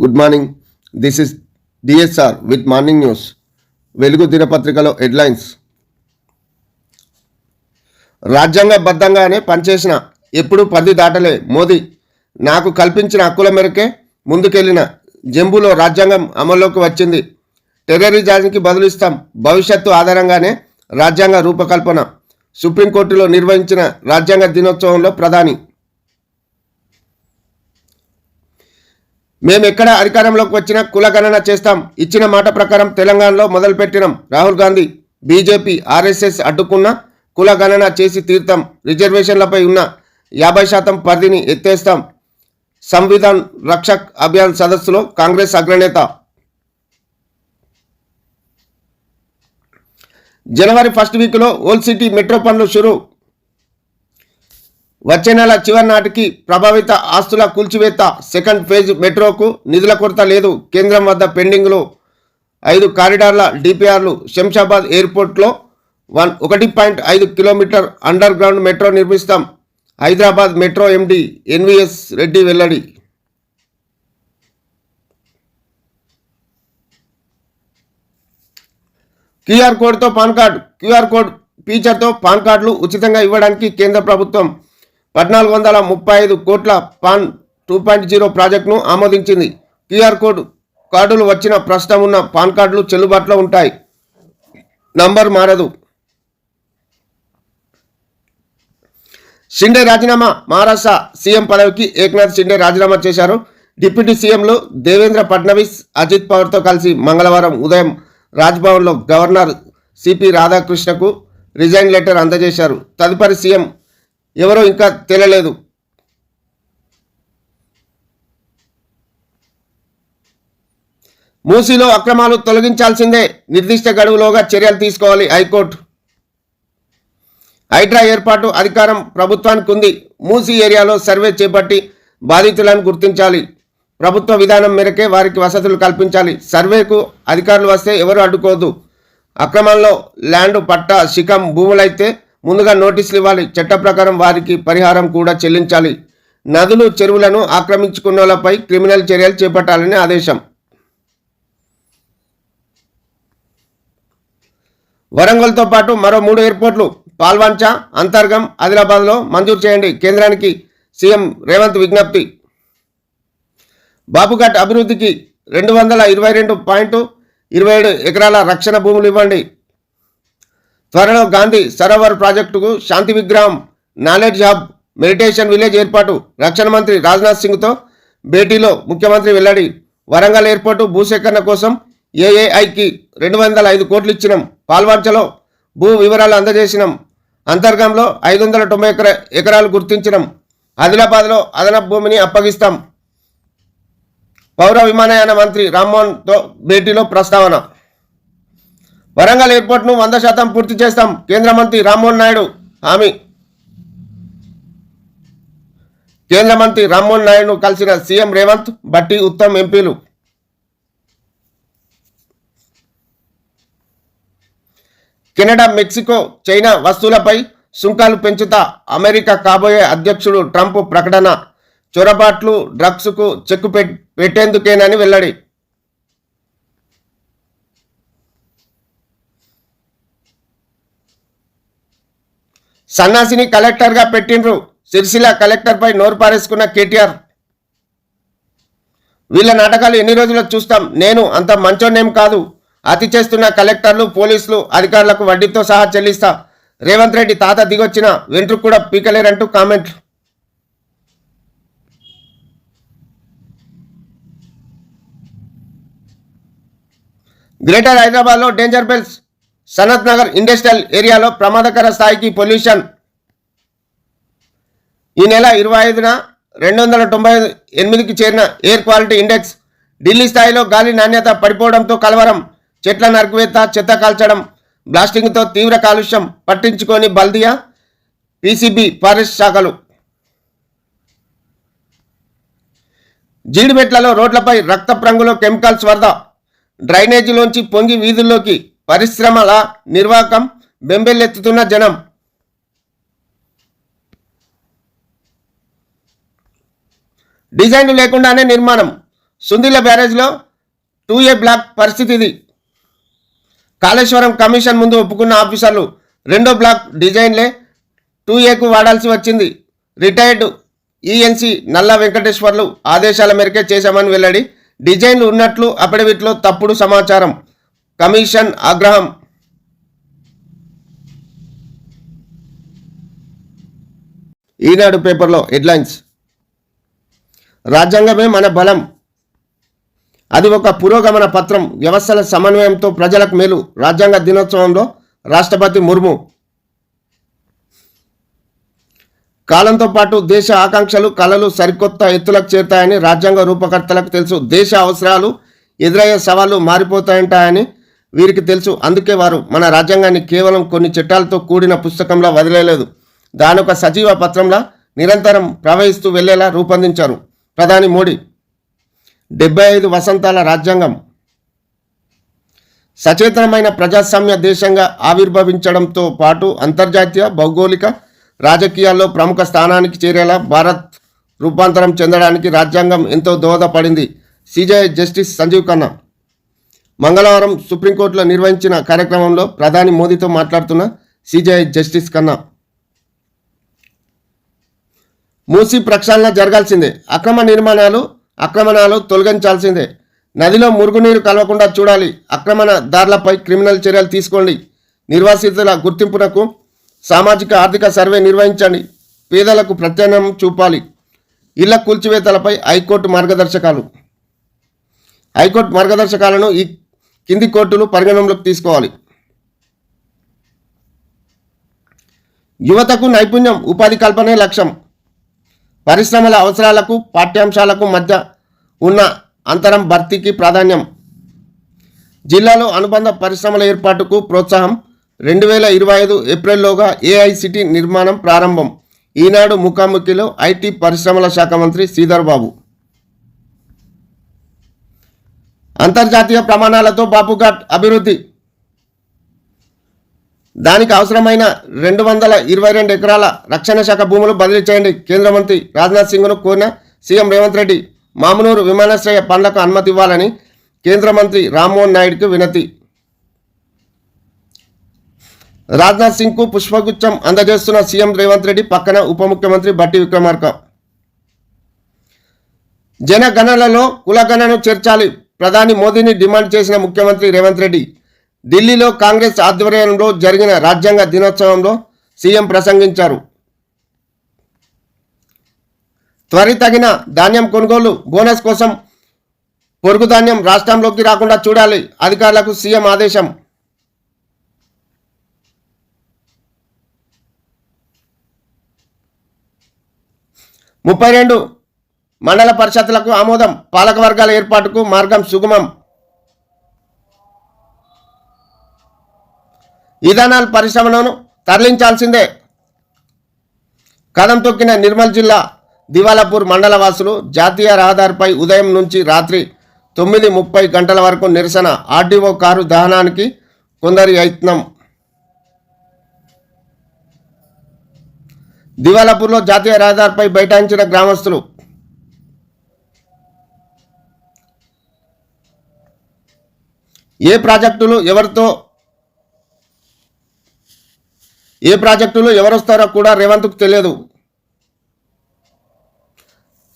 Good morning this is DSR with morning news Velugu దినపత్రికలో headlines. రాజ్యాంగబద్ధంగానే పనిచేసిన ఎప్పుడు పది దాటలే. మోదీ నాకు కల్పించిన హక్కుల మేరకే ముందుకెళ్ళిన జంబులో రాజ్యాంగం అమల్లోకి వచ్చింది. టెర్రరిజానికి బదులిస్తాం. భవిష్యత్తు ఆధారంగానే రాజ్యాంగ రూపకల్పన. సుప్రీంకోర్టులో నిర్వహించిన రాజ్యాంగ దినోత్సవంలో ప్రధాని మేము ఎక్కడ అధికారంలోకి వచ్చినా కుల గణన చేస్తాం. ఇచ్చిన మాట ప్రకారం తెలంగాణలో మొదలుపెట్టినాం. రాహుల్ గాంధీ బీజేపీ ఆర్ఎస్ఎస్ అడ్డుకున్న కుల గణన చేసి తీర్థం రిజర్వేషన్లపై ఉన్న యాభై శాతం పరిధిని ఎత్తేస్తాం. సంవిధాన్ రక్షక్ అభియాన్ సదస్సులో కాంగ్రెస్ అగ్రనేత. జనవరి ఫస్ట్ వీక్లో ఓల్ సిటీ మెట్రో పనులు షురు వచ్చే నెల చివరి నాటికి ప్రభావిత ఆస్తుల కూల్చివేత సెకండ్ ఫేజ్ మెట్రోకు నిధుల కొరత లేదు. కేంద్రం వద్ద పెండింగ్లో ఐదు కారిడార్ల డిపిఆర్లు శంషాబాద్ ఎయిర్పోర్ట్లో వన్ ఒకటి పాయింట్ ఐదు kilometre under ground metro నిర్మిస్తాం. Hyderabad metro MD NVS Reddy వెల్లడి. క్యూఆర్ కోడ్తో పాన్ కార్డు క్యూఆర్ కోడ్ ఫీచర్తో పాన్ కార్డులు ఉచితంగా ఇవ్వడానికి కేంద్ర ప్రభుత్వం పద్నాలుగు వందల ముప్పై ఐదు కోట్ల పాన్ టూ పాయింట్ జీరో ప్రాజెక్టును ఆమోదించింది. క్యూఆర్ కోడ్ కార్డులు వచ్చిన ప్రస్తుతం ఉన్న పాన్ కార్డులు చెల్లుబాటులో ఉంటాయి. నంబర్ మారదు. షిండే రాజీనామా మహారాష్ట్ర సీఎం పదవికి ఏక్నాథ్ షిండే రాజీనామా చేశారు. డిప్యూటీ సీఎంలు దేవేంద్ర ఫడ్నవీస్ అజిత్ పవార్తో కలిసి మంగళవారం ఉదయం రాజ్భవన్లో గవర్నర్ సిపి రాధాకృష్ణకు రిజైన్ లెటర్ అందజేశారు. తదుపరి సీఎం ఎవరో ఇంకా తేలలేదు మూసీలో అక్రమాలు తొలగించాల్సిందే. నిర్దిష్ట గడువులోగా చర్యలు తీసుకోవాలి హైకోర్టు. హైడ్రా ఏర్పాటు అధికారం ప్రభుత్వానికి ఉంది. మూసీ ఏరియాలో సర్వే చేపట్టి బాధితులను గుర్తించాలి. ప్రభుత్వ విధానం మేరకే వారికి వసతులు కల్పించాలి. సర్వేకు అధికారులు వస్తే ఎవరు అడ్డుకోదు. అక్రమంలో ల్యాండ్ పట్టా శిఖం భూములైతే ముందుగా నోటీసులు ఇవ్వాలి. చట్ట ప్రకారం వారికి పరిహారం కూడా చెల్లించాలి. నదులు చెరువులను ఆక్రమించుకున్నోళ్ళపై క్రిమినల్ చర్యలు చేపట్టాలని ఆదేశం. వరంగల్తో పాటు మరో మూడు ఎయిర్పోర్ట్లు పాల్వంచ అంతర్గం ఆదిలాబాద్లో మంజూరు చేయండి. కేంద్రానికి సీఎం రేవంత్ విజ్ఞప్తి. బాబుఘాట్ అభివృద్ధికి రెండు వందల ఇరవై రెండు పాయింట్ ఇరవై ఏడు ఎకరాల రక్షణ భూములు ఇవ్వండి. త్వరలో గాంధీ సరోవర్ ప్రాజెక్టుకు శాంతి విగ్రహం నాలెడ్జ్ హబ్ మెడిటేషన్ విలేజ్ ఏర్పాటు రక్షణ మంత్రి రాజ్నాథ్ సింగ్తో భేటీలో ముఖ్యమంత్రి వెల్లడి. వరంగల్ ఎయిర్పోర్టు భూసేకరణ కోసం ఏఏఐకి రెండు వందల ఐదు కోట్లు ఇచ్చినాం. పాల్వంచలో భూ వివరాలు అందజేసినాం. అంతర్గంలో ఐదు వందల తొంభై ఎకర ఎకరాలు గుర్తించినాం. ఆదిలాబాద్లో అదనపు భూమిని అప్పగిస్తాం. పౌర విమానయాన మంత్రి రామ్మోహన్తో భేటీలో ప్రస్తావన. వరంగల్ ఎయిర్పోర్ట్ను వంద శాతం పూర్తి చేస్తాం. కేంద్ర మంత్రి రామ్మోహన్ నాయుడు. హామీ కేంద్ర మంత్రి రామ్మోహన్ నాయుడును కలిసిన సీఎం రేవంత్ బట్టి ఉత్తమ్ ఎంపీలు. కెనడా మెక్సికో చైనా వస్తువులపై సుంకాలు పెంచుతా అమెరికా కాబోయే అధ్యక్షుడు ట్రంప్ ప్రకటన. చొరబాట్లు డ్రగ్స్కు చెక్కు పెట్టేందుకేనని వెల్లడి. సన్నాసిని కలెక్టర్గా పెట్టిండ్రు. సిరిసిల్ల కలెక్టర్పై నోరు పారేసుకున్న కేటీఆర్. వీళ్ళ నాటకాలు ఎన్ని రోజులు చూస్తాం? నేను అంత మంచోనేం కాదు. అతి చేస్తున్న కలెక్టర్లు పోలీసులు అధికారులకు వడ్డీతో సహా చెల్లిస్తా. రేవంత్ రెడ్డి తాత దిగొచ్చిన వెంట్రుకు కూడా పీకలేరంటూ కామెంట్లు. గ్రేటర్ హైదరాబాద్లో danger bells Sanath Nagar industrial ఏరియాలో ప్రమాదకర స్థాయికి పొల్యూషన్. ఈ నెల ఇరవై ఐదున రెండు వందల తొంభై ఎనిమిదికి చేరిన ఎయిర్ క్వాలిటీ ఇండెక్స్ ఢిల్లీ స్థాయిలో గాలి నాణ్యత పడిపోవడంతో కలవరం చెట్ల నరకవేత్త చెత్త కాల్చడం బ్లాస్టింగ్తో తీవ్ర కాలుష్యం పట్టించుకొని బల్దియా పీసీబీ ఫారెస్ట్ శాఖలు. జీడిమెట్లలో రోడ్లపై రక్తప్రంగులో కెమికల్స్ వరద డ్రైనేజీలోంచి పొంగి వీధుల్లోకి పరిశ్రమల నిర్వాహకం బెంబెల్లెత్తుతున్న జనం. డిజైన్లు లేకుండానే నిర్మాణం. సుందిల బ్యారేజ్లో టూ ఏ బ్లాక్ పరిస్థితి ఇది కాళేశ్వరం కమిషన్ ముందు ఒప్పుకున్న ఆఫీసర్లు రెండో బ్లాక్ డిజైన్లే టూ ఏకు వాడాల్సి వచ్చింది. రిటైర్డ్ ఈఎన్సి నల్ల వెంకటేశ్వర్లు ఆదేశాల మేరకే చేశామని వెల్లడి. డిజైన్లు ఉన్నట్లు అఫిడవిట్లో తప్పుడు సమాచారం. కమిషన్ ఆగ్రహం. ఈనాడు పేపర్లో హెడ్లైన్స్. రాజ్యాంగమే మన బలం. అది ఒక పురోగమన పత్రం. వ్యవస్థల సమన్వయంతో ప్రజలకు మేలు. రాజ్యాంగ దినోత్సవంలో రాష్ట్రపతి ముర్ము. కాలంతో పాటు దేశ ఆకాంక్షలు కళలు సరికొత్త ఎత్తులకు చేరుతాయని రాజ్యాంగ రూపకర్తలకు తెలుసు. దేశ అవసరాలు ఎదురయ్యే సవాళ్ళు మారిపోతాయంటాయని వీరికి తెలుసు. అందుకే వారు మన రాజ్యాంగాన్ని కేవలం కొన్ని చట్టాలతో కూడిన పుస్తకంలా వదిలేలేదు. దాని ఒక సజీవ పత్రంలా నిరంతరం ప్రవహిస్తూ వెళ్ళేలా రూపొందించారు. ప్రధాని మోడీ. డెబ్బై ఐదు వసంతాల రాజ్యాంగం. సచేతనమైన ప్రజాస్వామ్య దేశంగా ఆవిర్భవించడంతో పాటు అంతర్జాతీయ భౌగోళిక రాజకీయాల్లో ప్రముఖ స్థానానికి చేరేలా భారత్ రూపాంతరం చెందడానికి రాజ్యాంగం ఎంతో దోహదపడింది. CJ justice Sanjiv Khanna. మంగళవారం సుప్రీంకోర్టులో నిర్వహించిన కార్యక్రమంలో ప్రధాని మోదీతో మాట్లాడుతున్న సిజేఐ జస్టిస్ ఖన్నా. మూసి ప్రక్షాళన జరగాల్సిందే. అక్రమ నిర్మాణాలు ఆక్రమణాలు తొలగించాల్సిందే. నదిలో మురుగునీరు కలవకుండా చూడాలి. ఆక్రమణదారులపై క్రిమినల్ చర్యలు తీసుకోండి. నిర్వాసితుల గుర్తింపునకు సామాజిక ఆర్థిక సర్వే నిర్వహించండి. పేదలకు ప్రత్యామ్నాయం చూపాలి. ఇళ్ళ కూల్చివేతలపై హైకోర్టు మార్గదర్శకాలు. హైకోర్టు మార్గదర్శకాలను ఈ కింది కోర్టులు పరిగణనలోకి తీసుకోవాలి. యువతకు నైపుణ్యం ఉపాధి కల్పనే లక్ష్యం. పరిశ్రమల అవసరాలకు పాఠ్యాంశాలకు మధ్య ఉన్న అంతరం భర్తీకి ప్రాధాన్యం. జిల్లాలో అనుబంధ పరిశ్రమల ఏర్పాటుకు ప్రోత్సాహం. రెండు వేల ఇరవై ఐదు ఏప్రిల్లోగా ఏఐసిటి నిర్మాణం ప్రారంభం. ఈనాడు ముఖాముఖిలో ఐటీ పరిశ్రమల శాఖ మంత్రి శ్రీధర్ బాబు. అంతర్జాతీయ ప్రమాణాలతో బాపుఘాట్ అభివృద్ధి. దానికి అవసరమైన రెండు వందల ఇరవై రెండు ఎకరాల రక్షణ శాఖ భూములు బదిలీ చేయండి కేంద్ర మంత్రి రాజ్నాథ్ సింగ్ను కోరిన సీఎం రేవంత్ రెడ్డి మామునూరు విమానాశ్రయ పనులకు అనుమతి ఇవ్వాలని కేంద్ర మంత్రి రామ్మోహన్ నాయుడుకు వినతి. రాజ్నాథ్ సింగ్కు పుష్పగుచ్చం అందజేస్తున్న సీఎం రేవంత్ రెడ్డి పక్కన ఉప ముఖ్యమంత్రి బట్టి విక్రమార్క. జనగణనలో కులగణను చేర్చాలి. ప్రధాని మోదీని డిమాండ్ చేసిన ముఖ్యమంత్రి రేవంత్ రెడ్డి ఢిల్లీలో కాంగ్రెస్ ఆధ్వర్యంలో జరిగిన రాజ్యాంగ దినోత్సవంలో సీఎం ప్రసంగించారు. త్వరితగిన ధాన్యం కొనుగోలు బోనస్ కోసం పొరుగు ధాన్యం రాష్ట్రంలోకి రాకుండా చూడాలి అధికారులకు సీఎం ఆదేశం. ముప్పై రెండు మండల పరిషత్లకు ఆమోదం. పాలకవర్గాల ఏర్పాటుకు మార్గం సుగమం. విధానాల పరిశ్రమను తరలించాల్సిందే. కదం తొక్కిన నిర్మల్ జిల్లా దివాలాపూర్ మండల వాసులు జాతీయ రహదారిపై ఉదయం నుంచి రాత్రి తొమ్మిది ముప్పై గంటల వరకు నిరసన ఆర్డీఓ కారు దహనానికి కొందరి యత్నం. దివాలాపూర్లో జాతీయ రహదారిపై బైఠాయించిన గ్రామస్తులు ఏ ప్రాజెక్టులు ఎవరితో ఏ ప్రాజెక్టులు ఎవరొస్తారో కూడా రేవంత్కు తెలియదు.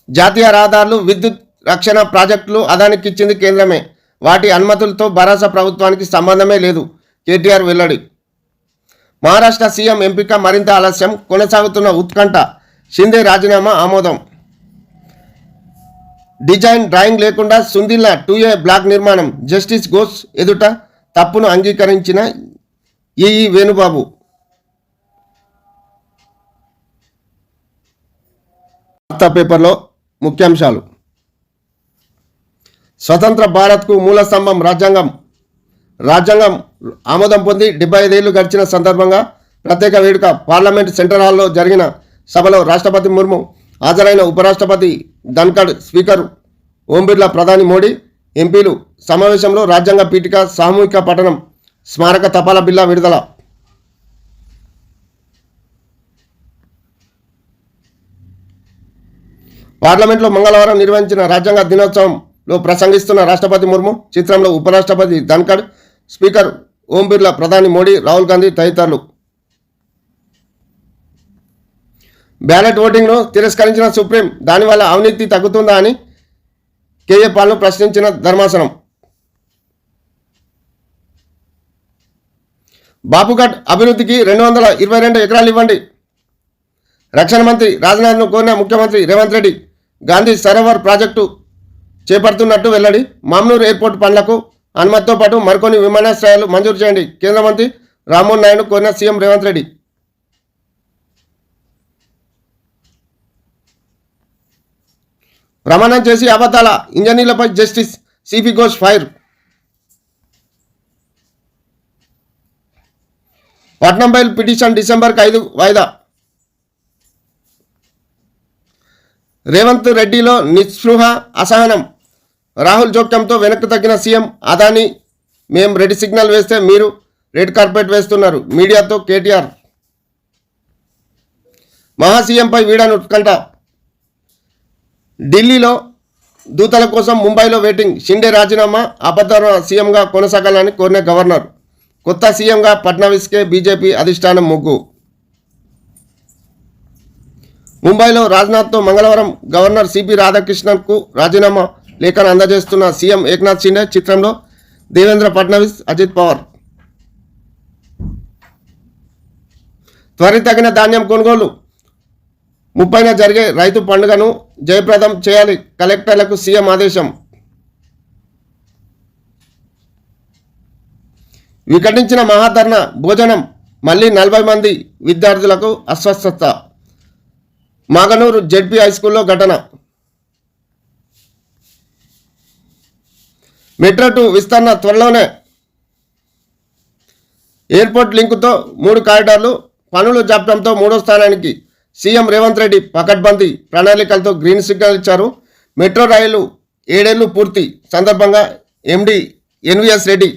జాతీయ రహదారులు విద్యుత్ రక్షణ ప్రాజెక్టులు అదానికి ఇచ్చింది కేంద్రమే. వాటి అనుమతులతో భరోసా ప్రభుత్వానికి సంబంధమే లేదు. కేటీఆర్ వెల్లడి. మహారాష్ట్ర సీఎం ఎంపిక మరింత ఆలస్యం కొనసాగుతున్న ఉత్కంఠ. షిందే రాజీనామా ఆమోదం. డిజైన్ డ్రాయింగ్ లేకుండా సుందిల్ల టూ ఏ బ్లాక్ నిర్మాణం. జస్టిస్ ఘోష్ ఎదుట తప్పును అంగీకరించిన ఈ వేణుబాబు. వార్తా పేపర్లో ముఖ్యాంశాలు. స్వతంత్ర భారత్కు మూల స్తంభం రాజ్యాంగం. రాజ్యాంగం ఆమోదం పొంది డెబ్బై ఐదేళ్ళు గడిచిన సందర్భంగా ప్రత్యేక వేడుక పార్లమెంట్ సెంటర్ హాల్లో జరిగిన సభలో రాష్ట్రపతి ముర్ము హాజరైన ఉపరాష్ట్రపతి ధన్కడ్ స్పీకర్ ఓం బిర్లా ప్రధాని మోడీ ఎంపీలు సమావేశంలో రాజ్యాంగ పీఠిక సామూహిక పఠనం స్మారక తపాలా బిల్లా విడుదల. పార్లమెంట్లో మంగళవారం నిర్వహించిన రాజ్యాంగ దినోత్సవంలో ప్రసంగిస్తున్న రాష్ట్రపతి ముర్ము చిత్రంలో ఉపరాష్ట్రపతి ధన్కడ్ స్పీకర్ ఓం బిర్లా ప్రధాని మోడీ రాహుల్ గాంధీ తదితరులు. బ్యాలెట్ ఓటింగ్ను తిరస్కరించిన సుప్రీం దానివల్ల అవినీతి తగ్గుతుందా అని కేఏ పాల్ను ప్రశ్నించిన ధర్మాసనం. బాపుఘట్ అభివృద్ధికి రెండు వందల ఇరవై రెండు ఎకరాలు ఇవ్వండి రక్షణ మంత్రి రాజ్నాథ్ను కోరిన ముఖ్యమంత్రి రేవంత్ రెడ్డి గాంధీ సరోవర్ ప్రాజెక్టు చేపడుతున్నట్టు వెల్లడి. మామ్నూర్ ఎయిర్పోర్ట్ పనులకు అనుమతితో పాటు మరికొన్ని విమానాశ్రయాలు మంజూరు చేయండి. కేంద్ర మంత్రి రామ్మోహన్ నాయుడు కోరిన సీఎం రేవంత్ రెడ్డి. ప్రమాణం చేసి అబద్ధాల ఇంజనీర్లపై justice CP Ghosh fire. Patnam bail petition డిసెంబర్కి ఐదు వాయిదా. రేవంత్ రెడ్డిలో నిస్పృహ అసహనం. రాహుల్ జోక్యంతో వెనక్కి తగ్గిన సీఎం అదాని మేం రెడ్ సిగ్నల్ వేస్తే మీరు రెడ్ కార్పెట్ వేస్తున్నారు మీడియాతో కేటీఆర్. మహా సీఎంపై వీడను ఉత్కంఠ ఢిల్లీలో దూతల కోసం ముంబైలో వెయిటింగ్ షిండే రాజీనామా అబద్ధ సీఎంగా కొనసాగాలని కోరిన గవర్నర్. కొత్త సీఎంగా ఫడ్నవీస్కే బీజేపీ అధిష్టానం ముగ్గు. ముంబైలో రాజ్నాథ్తో మంగళవారం గవర్నర్ సిపి రాధాకృష్ణన్కు రాజీనామా లేఖను అందజేస్తున్న సీఎం ఏక్నాథ్ షిండే చిత్రంలో దేవేంద్ర ఫడ్నవీస్ అజిత్ పవార్. త్వరితగిన ధాన్యం కొనుగోలు. ముప్పైన జరిగే రైతు పండుగను జయప్రదం చేయాలి. కలెక్టర్లకు సీఎం ఆదేశం. వికటించిన మహాధర్ణ భోజనం మళ్ళీ నలభై మంది విద్యార్థులకు అస్వస్థత. మాగనూరు జెడ్పీ హై స్కూల్లో ఘటన. మెట్రో టూ విస్తరణ త్వరలోనే. ఎయిర్పోర్ట్ లింకుతో మూడు కారిడార్లు పనులు జాప్యంతో మూడో స్థానానికి. సీఎం రేవంత్ రెడ్డి పకడ్బందీ ప్రణాళికలతో గ్రీన్ సిగ్నల్ ఇచ్చారు. మెట్రో రైలు ఏడేళ్ళు పూర్తి సందర్భంగా ఎండి ఎన్విఎస్ రెడ్డి